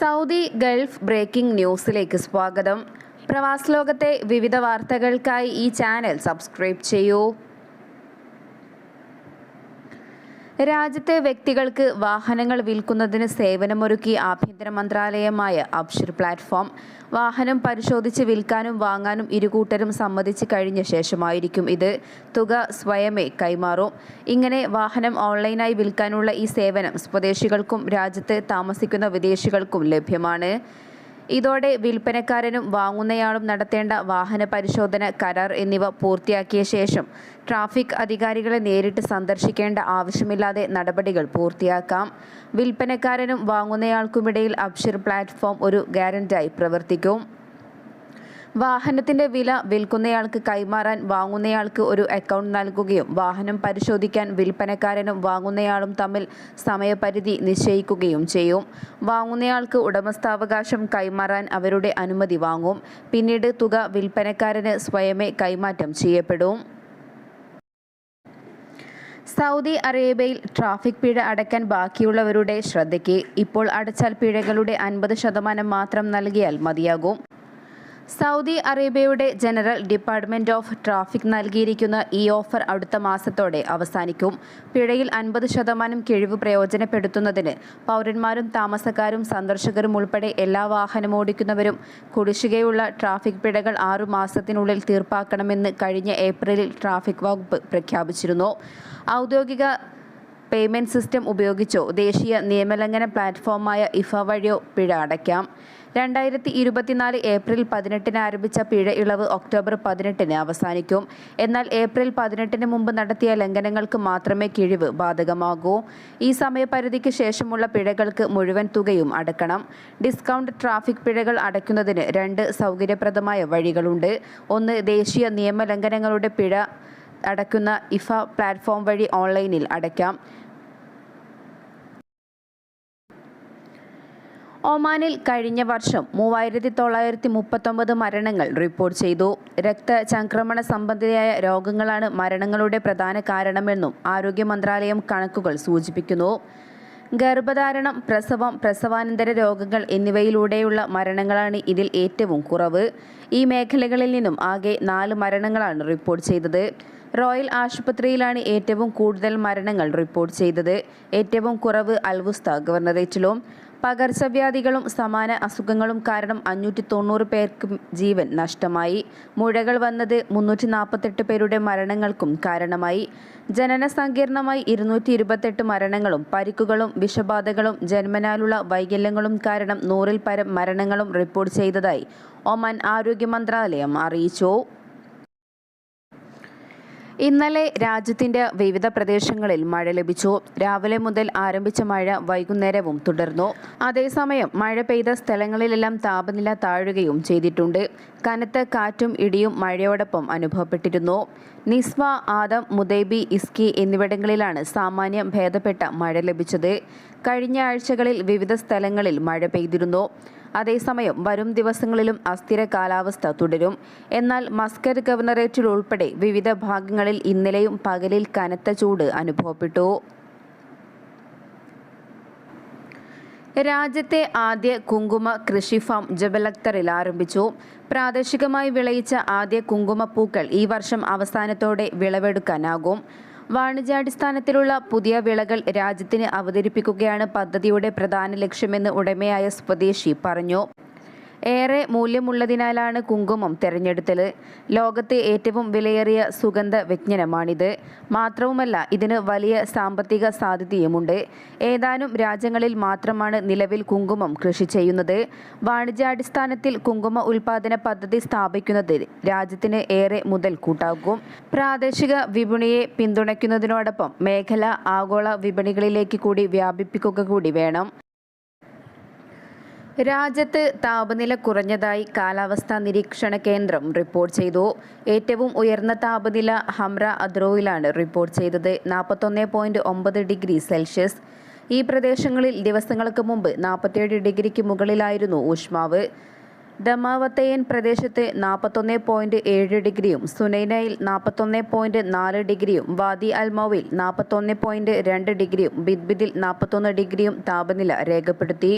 Saudi Gulf breaking ന്യൂസിലേക്ക് സ്വാഗതം. പ്രവാസ ലോകത്തെ വിവിധ വാർത്തകൾക്കായി ഈ ചാനൽ സബ്സ്ക്രൈബ് ചെയ്യൂ. രാജ്യത്തെ വ്യക്തികൾക്ക് വാഹനങ്ങൾ വിൽക്കുന്നതിന് സേവനമൊരുക്കി ആഭ്യന്തര മന്ത്രാലയമായ അബ്ഷിർ പ്ലാറ്റ്ഫോം. വാഹനം പരിശോധിച്ച് വിൽക്കാനും വാങ്ങാനും ഇരുകൂട്ടരും സമ്മതിച്ച് കഴിഞ്ഞ ശേഷമായിരിക്കും ഇത്. തുക സ്വയമേ കൈമാറും. ഇങ്ങനെ വാഹനം ഓൺലൈനായി വിൽക്കാനുള്ള ഈ സേവനം സ്വദേശികൾക്കും രാജ്യത്ത് താമസിക്കുന്ന വിദേശികൾക്കും ലഭ്യമാണ്. ഇതോടെ വിൽപ്പനക്കാരനും വാങ്ങുന്നയാളും നടത്തേണ്ട വാഹന പരിശോധന കരാർ എന്നിവ പൂർത്തിയാക്കിയ ശേഷം ട്രാഫിക് അധികാരികളെ നേരിട്ട് സന്ദർശിക്കേണ്ട ആവശ്യമില്ലാതെ നടപടികൾ പൂർത്തിയാക്കാം. വിൽപ്പനക്കാരനും വാങ്ങുന്നയാൾക്കുമിടയിൽ അബ്ഷിർ പ്ലാറ്റ്ഫോം ഒരു ഗ്യാരണ്ടായി പ്രവർത്തിക്കും. വാഹനത്തിന്റെ വില വിൽക്കുന്നയാൾക്ക് കൈമാറാൻ വാങ്ങുന്നയാൾക്ക് ഒരു അക്കൗണ്ട് നൽകുകയും വാഹനം പരിശോധിക്കാൻ വിൽപ്പനക്കാരനും വാങ്ങുന്നയാളും തമ്മിൽ സമയപരിധി നിശ്ചയിക്കുകയും ചെയ്യും. വാങ്ങുന്നയാൾക്ക് ഉടമസ്ഥാവകാശം കൈമാറാൻ അവരുടെ അനുമതി വാങ്ങും. പിന്നീട് തുക വിൽപ്പനക്കാരന് സ്വയമേ കൈമാറ്റം ചെയ്യപ്പെടും. സൗദി അറേബ്യയിൽ ട്രാഫിക് പിഴ അടയ്ക്കാൻ ബാക്കിയുള്ളവരുടെ ശ്രദ്ധയ്ക്ക്. ഇപ്പോൾ അടച്ചാൽ പിഴകളുടെ അൻപത് ശതമാനം മാത്രം നൽകിയാൽ മതിയാകും. സൗദി അറേബ്യയുടെ ജനറൽ ഡിപ്പാർട്ട്മെന്റ് ഓഫ് ട്രാഫിക് നൽകിയിരിക്കുന്ന ഈ ഓഫർ അടുത്ത മാസത്തോടെ അവസാനിക്കും. പിഴയിൽ അൻപത് ശതമാനം കിഴിവ് പ്രയോജനപ്പെടുത്തുന്നതിന് പൗരന്മാരും താമസക്കാരും സന്ദർശകരും ഉൾപ്പെടെ എല്ലാ വാഹനമോടിക്കുന്നവരും കുടിശ്ശികയുള്ള ട്രാഫിക് പിഴകൾ ആറു മാസത്തിനുള്ളിൽ തീർപ്പാക്കണമെന്ന് കഴിഞ്ഞ ഏപ്രിലിൽ ട്രാഫിക് വകുപ്പ് പ്രഖ്യാപിച്ചിരുന്നു. ഔദ്യോഗിക പേയ്മെന്റ് സിസ്റ്റം ഉപയോഗിച്ചോ ദേശീയ നിയമലംഘന പ്ലാറ്റ്ഫോമായ ഇഫ വഴിയോ പിഴ അടയ്ക്കാം. രണ്ടായിരത്തി ഇരുപത്തിനാല് ഏപ്രിൽ പതിനെട്ടിന് ആരംഭിച്ച പിഴ ഇളവ് ഒക്ടോബർ പതിനെട്ടിന് അവസാനിക്കും. എന്നാൽ ഏപ്രിൽ പതിനെട്ടിന് മുമ്പ് നടത്തിയ ലംഘനങ്ങൾക്ക് മാത്രമേ കിഴിവ് ബാധകമാകൂ. ഈ സമയപരിധിക്ക് ശേഷമുള്ള പിഴകൾക്ക് മുഴുവൻ തുകയും അടക്കണം. ഡിസ്കൗണ്ട് ട്രാഫിക് പിഴകൾ അടയ്ക്കുന്നതിന് രണ്ട് സൗകര്യപ്രദമായ വഴികളുണ്ട്. ഒന്ന് ദേശീയ നിയമലംഘനങ്ങളുടെ പിഴ അടയ്ക്കുന്ന ഇഫ പ്ലാറ്റ്ഫോം വഴി ഓൺലൈനിൽ അടയ്ക്കാം. ഒമാനിൽ കഴിഞ്ഞ വർഷം മൂവായിരത്തി തൊള്ളായിരത്തി മുപ്പത്തൊമ്പത് മരണങ്ങൾ റിപ്പോർട്ട് ചെയ്തു. രക്തചംക്രമണ സംബന്ധിയായ രോഗങ്ങളാണ് മരണങ്ങളുടെ പ്രധാന കാരണമെന്നും ആരോഗ്യ മന്ത്രാലയം കണക്കുകൾ സൂചിപ്പിക്കുന്നു. ഗർഭധാരണം പ്രസവം പ്രസവാനന്തര രോഗങ്ങൾ എന്നിവയിലൂടെയുള്ള മരണങ്ങളാണ് ഇതിൽ ഏറ്റവും കുറവ്. ഈ മേഖലകളിൽ നിന്നും ആകെ നാല് മരണങ്ങളാണ് റിപ്പോർട്ട് ചെയ്തത്. റോയൽ ആശുപത്രിയിലാണ് ഏറ്റവും കൂടുതൽ മരണങ്ങൾ റിപ്പോർട്ട് ചെയ്തത്. ഏറ്റവും കുറവ് അൽവുസ്ത ഗവർണറേറ്റിലും പകർച്ചവ്യാധികളും സമാന അസുഖങ്ങളും കാരണം അഞ്ഞൂറ്റി തൊണ്ണൂറ് പേർക്ക് ജീവൻ നഷ്ടമായി. മുഴകൾ വന്നത് മുന്നൂറ്റി നാൽപ്പത്തെട്ട് പേരുടെ മരണങ്ങൾക്കും കാരണമായി. ജനന സങ്കീർണമായി ഇരുന്നൂറ്റി ഇരുപത്തെട്ട് മരണങ്ങളും പരിക്കുകളും വിഷബാധകളും ജന്മനാലുള്ള വൈകല്യങ്ങളും കാരണം നൂറിൽ പരം മരണങ്ങളും റിപ്പോർട്ട് ചെയ്തതായി ഒമാൻ ആരോഗ്യ മന്ത്രാലയം അറിയിച്ചു. ഇന്നലെ രാജ്യത്തിന്റെ വിവിധ പ്രദേശങ്ങളിൽ മഴ ലഭിച്ചു. രാവിലെ മുതൽ ആരംഭിച്ച മഴ വൈകുന്നേരവും തുടർന്നു. അതേസമയം മഴ പെയ്ത സ്ഥലങ്ങളിലെല്ലാം താപനില താഴുകയും ചെയ്തിട്ടുണ്ട്. കനത്ത കാറ്റും ഇടിയും മഴയോടൊപ്പം അനുഭവപ്പെട്ടിരുന്നു. നിസ്വ ആദം മുദൈബി ഇസ്കി എന്നിവിടങ്ങളിലാണ് സാമാന്യം ഭേദപ്പെട്ട മഴ ലഭിച്ചത്. കഴിഞ്ഞ ആഴ്ചകളിൽ വിവിധ സ്ഥലങ്ങളിൽ മഴ പെയ്തിരുന്നു. അതേസമയം വരും ദിവസങ്ങളിലും അസ്ഥിര കാലാവസ്ഥ തുടരും. എന്നാൽ മസ്കർ ഗവർണറേറ്റിൽ ഉൾപ്പെടെ വിവിധ ഭാഗങ്ങളിൽ ഇന്നലെയും പകലിൽ കനത്ത ചൂട് അനുഭവപ്പെട്ടു. രാജ്യത്തെ ആദ്യ കുങ്കുമ കൃഷി ഫാം ആരംഭിച്ചു. പ്രാദേശികമായി വിളയിച്ച ആദ്യ കുങ്കുമപ്പൂക്കൾ ഈ വർഷം അവസാനത്തോടെ വിളവെടുക്കാനാകും. വാണിജ്യാടിസ്ഥാനത്തിലുള്ള പുതിയ വിളകൾ രാജ്യത്തിന് അവതരിപ്പിക്കുകയാണ് പദ്ധതിയുടെ പ്രധാന ലക്ഷ്യമെന്ന് ഉടമയായ സ്വദേശി പറഞ്ഞു. ഏറെ മൂല്യമുള്ളതിനാലാണ് കുങ്കുമം തിരഞ്ഞെടുത്തത്. ലോകത്തെ ഏറ്റവും വിലയേറിയ സുഗന്ധ വ്യജ്ഞനമാണിത്. മാത്രവുമല്ല ഇതിന് വലിയ സാമ്പത്തിക സാധ്യതയുമുണ്ട്. ഏതാനും രാജ്യങ്ങളിൽ മാത്രമാണ് നിലവിൽ കുങ്കുമം കൃഷി ചെയ്യുന്നത്. വാണിജ്യാടിസ്ഥാനത്തിൽ കുങ്കുമ ഉൽപാദന പദ്ധതി സ്ഥാപിക്കുന്നത് രാജ്യത്തിന് ഏറെ മുതൽ കൂട്ടാകും പ്രാദേശിക വിപണിയെ പിന്തുണയ്ക്കുന്നതിനോടൊപ്പം മേഖല ആഗോള വിപണികളിലേക്ക് കൂടി വ്യാപിപ്പിക്കുക കൂടി വേണം. രാജ്യത്ത് താപനില കുറഞ്ഞതായി കാലാവസ്ഥാ നിരീക്ഷണ കേന്ദ്രം റിപ്പോർട്ട് ചെയ്തു. ഏറ്റവും ഉയർന്ന താപനില ഹംറ അദ്രോയിലാണ് റിപ്പോർട്ട് ചെയ്തത്. നാൽപ്പത്തൊന്ന് പോയിന്റ് ഒമ്പത് ഡിഗ്രി സെൽഷ്യസ്. ഈ പ്രദേശങ്ങളിൽ ദിവസങ്ങൾക്ക് മുമ്പ് നാൽപ്പത്തേഴ് ഡിഗ്രിക്ക് മുകളിലായിരുന്നു ഊഷ്മാവ്. ദമാവത്തയൻ പ്രദേശത്ത് നാൽപ്പത്തൊന്ന് പോയിന്റ് ഏഴ് ഡിഗ്രിയും സുനൈനയിൽ നാൽപ്പത്തൊന്ന് പോയിന്റ് നാല് ഡിഗ്രിയും വാദി അൽമോവിൽ നാൽപ്പത്തൊന്ന് പോയിന്റ് രണ്ട് ഡിഗ്രിയും ബിദ്ബിദിൽ നാൽപ്പത്തൊന്ന് ഡിഗ്രിയും താപനില രേഖപ്പെടുത്തി.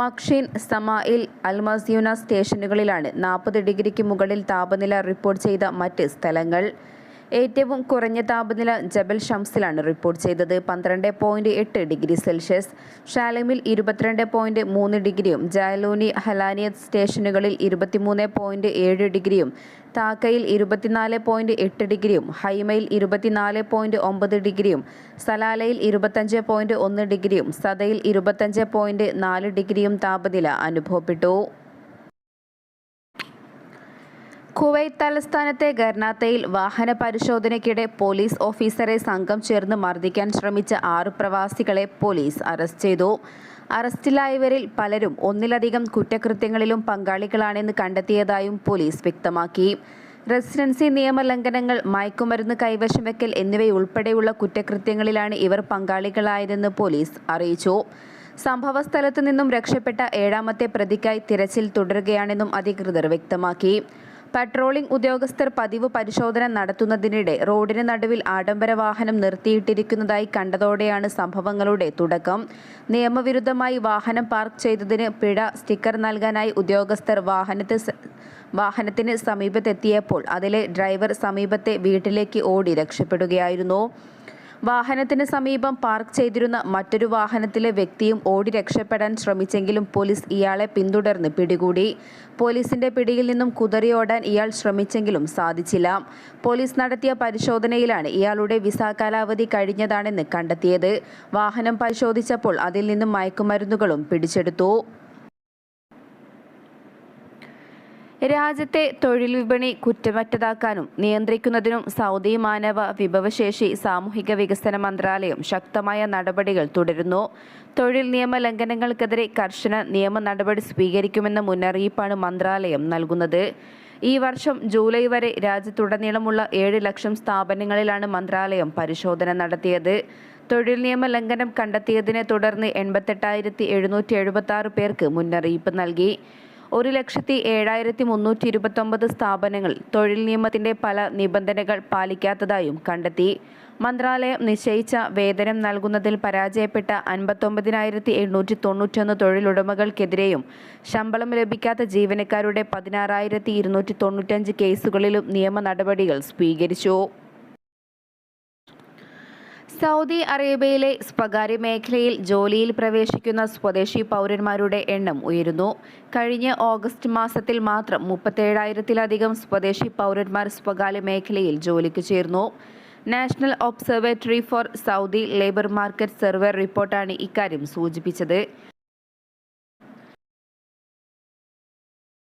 മക്ഷീൻ സമായിൽ അൽമസ്യൂന സ്റ്റേഷനുകളിലാണ് നാൽപ്പത് ഡിഗ്രിക്ക് മുകളിൽ താപനില റിപ്പോർട്ട് ചെയ്ത മറ്റ് സ്ഥലങ്ങൾ. ഏറ്റവും കുറഞ്ഞ താപനില ജബൽ ഷംസിലാണ് റിപ്പോർട്ട് ചെയ്തത്. പന്ത്രണ്ട് പോയിന്റ് എട്ട് ഡിഗ്രി സെൽഷ്യസ് ഷാലിമിൽ ഇരുപത്തിരണ്ട് പോയിന്റ് മൂന്ന് ഡിഗ്രിയും ജാലൂനി ഹലാനിയത് സ്റ്റേഷനുകളിൽ ഇരുപത്തിമൂന്ന് പോയിന്റ് ഏഴ് ഡിഗ്രിയും താക്കയിൽ ഇരുപത്തിനാല് പോയിന്റ് എട്ട് ഡിഗ്രിയും ഹൈമയിൽ ഇരുപത്തിനാല് പോയിന്റ് ഒമ്പത് ഡിഗ്രിയും സലാലയിൽ ഇരുപത്തഞ്ച് പോയിന്റ് ഒന്ന് ഡിഗ്രിയും സദയിൽ ഇരുപത്തഞ്ച് പോയിന്റ് നാല് ഡിഗ്രിയും താപനില അനുഭവപ്പെട്ടു. കുവൈത്ത് തലസ്ഥാനത്തെ ഗർണാത്തയിൽ വാഹന പരിശോധനയ്ക്കിടെ പോലീസ് ഓഫീസറെ സംഘം ചേർന്ന് മർദ്ദിക്കാൻ ശ്രമിച്ച ആറു പ്രവാസികളെ പോലീസ് അറസ്റ്റ് ചെയ്തു. അറസ്റ്റിലായവരിൽ പലരും ഒന്നിലധികം കുറ്റകൃത്യങ്ങളിലും പങ്കാളികളാണെന്ന് കണ്ടെത്തിയതായും പോലീസ് വ്യക്തമാക്കി. റെസിഡൻസി നിയമലംഘനങ്ങൾ മയക്കുമരുന്ന് കൈവശം വെക്കൽ എന്നിവയുൾപ്പെടെയുള്ള കുറ്റകൃത്യങ്ങളിലാണ് ഇവർ പങ്കാളികളായതെന്ന് പോലീസ് അറിയിച്ചു. സംഭവസ്ഥലത്തു നിന്നും രക്ഷപ്പെട്ട ഏഴാമത്തെ പ്രതിക്കായി തിരച്ചിൽ തുടരുകയാണെന്നും അധികൃതർ വ്യക്തമാക്കി. പട്രോളിംഗ് ഉദ്യോഗസ്ഥർ പതിവ് പരിശോധന നടത്തുന്നതിനിടെ റോഡിന് നടുവിൽ ആഡംബര വാഹനം നിർത്തിയിട്ടിരിക്കുന്നതായി കണ്ടതോടെയാണ് സംഭവങ്ങളുടെ തുടക്കം. നിയമവിരുദ്ധമായി വാഹനം പാർക്ക് ചെയ്തതിന് പിഴ സ്റ്റിക്കർ നൽകാനായി ഉദ്യോഗസ്ഥർ വാഹനത്തെ വാഹനത്തിന് സമീപത്തെത്തിയപ്പോൾ അതിലെ ഡ്രൈവർ സമീപത്തെ വീട്ടിലേക്ക് ഓടി രക്ഷപ്പെടുകയായിരുന്നു. വാഹനത്തിന് സമീപം പാർക്ക് ചെയ്തിരുന്ന മറ്റൊരു വാഹനത്തിലെ വ്യക്തിയും ഓടി രക്ഷപ്പെടാൻ ശ്രമിച്ചെങ്കിലും പോലീസ് ഇയാളെ പിന്തുടർന്ന് പിടികൂടി. പോലീസിന്റെ പിടിയിൽ നിന്നും കുതറിയോടാൻ ഇയാൾ ശ്രമിച്ചെങ്കിലും സാധിച്ചില്ല. പോലീസ് നടത്തിയ പരിശോധനയിലാണ് ഇയാളുടെ വിസ കാലാവധി കഴിഞ്ഞതാണെന്ന് കണ്ടെത്തിയത്. വാഹനം പരിശോധിച്ചപ്പോൾ അതിൽ നിന്നും മയക്കുമരുന്നുകളും പിടിച്ചെടുത്തു. രാജ്യത്തെ തൊഴിൽ വിപണി കുറ്റമറ്റതാക്കാനും നിയന്ത്രിക്കുന്നതിനും സൗദി മാനവ വിഭവശേഷി സാമൂഹിക വികസന മന്ത്രാലയം ശക്തമായ നടപടികൾ തുടരുന്നു. തൊഴിൽ നിയമ ലംഘനങ്ങൾക്കെതിരെ കർശന നിയമ നടപടി സ്വീകരിക്കുമെന്ന മുന്നറിയിപ്പാണ് മന്ത്രാലയം നൽകുന്നത്. ഈ വർഷം ജൂലൈ വരെ രാജ്യത്തുടനീളമുള്ള ഏഴ് ലക്ഷം സ്ഥാപനങ്ങളിലാണ് മന്ത്രാലയം പരിശോധന നടത്തിയത്. തൊഴിൽ നിയമ ലംഘനം കണ്ടെത്തിയതിനെ തുടർന്ന് എൺപത്തെട്ടായിരത്തി എഴുന്നൂറ്റി എഴുപത്തി ആറ് പേർക്ക് മുന്നറിയിപ്പ് നൽകി. ഒരു ലക്ഷത്തി ഏഴായിരത്തി മുന്നൂറ്റി ഇരുപത്തൊമ്പത് സ്ഥാപനങ്ങൾ തൊഴിൽ നിയമത്തിന്റെ പല നിബന്ധനകൾ പാലിക്കാത്തതായും കണ്ടെത്തി. മന്ത്രാലയം നിശ്ചയിച്ച വേതനം നൽകുന്നതിൽ പരാജയപ്പെട്ട അൻപത്തൊമ്പതിനായിരത്തി എണ്ണൂറ്റി തൊണ്ണൂറ്റൊന്ന് തൊഴിലുടമകൾക്കെതിരെയും ശമ്പളം ലഭിക്കാത്ത ജീവനക്കാരുടെ പതിനാറായിരത്തി ഇരുന്നൂറ്റി തൊണ്ണൂറ്റഞ്ച് കേസുകളിലും നിയമ നടപടികൾ സ്വീകരിച്ചു. സൗദി അറേബ്യയിലെ സ്വകാര്യ മേഖലയിൽ ജോലിയിൽ പ്രവേശിക്കുന്ന സ്വദേശി പൗരന്മാരുടെ എണ്ണം ഉയരുന്നു. കഴിഞ്ഞ ഓഗസ്റ്റ് മാസത്തിൽ മാത്രം മുപ്പത്തേഴായിരത്തിലധികം സ്വദേശി പൗരന്മാർ സ്വകാര്യ മേഖലയിൽ ജോലിക്ക് ചേർന്നു. National observatory for Saudi labour market survey റിപ്പോർട്ടാണ് ഇക്കാര്യം സൂചിപ്പിച്ചത്.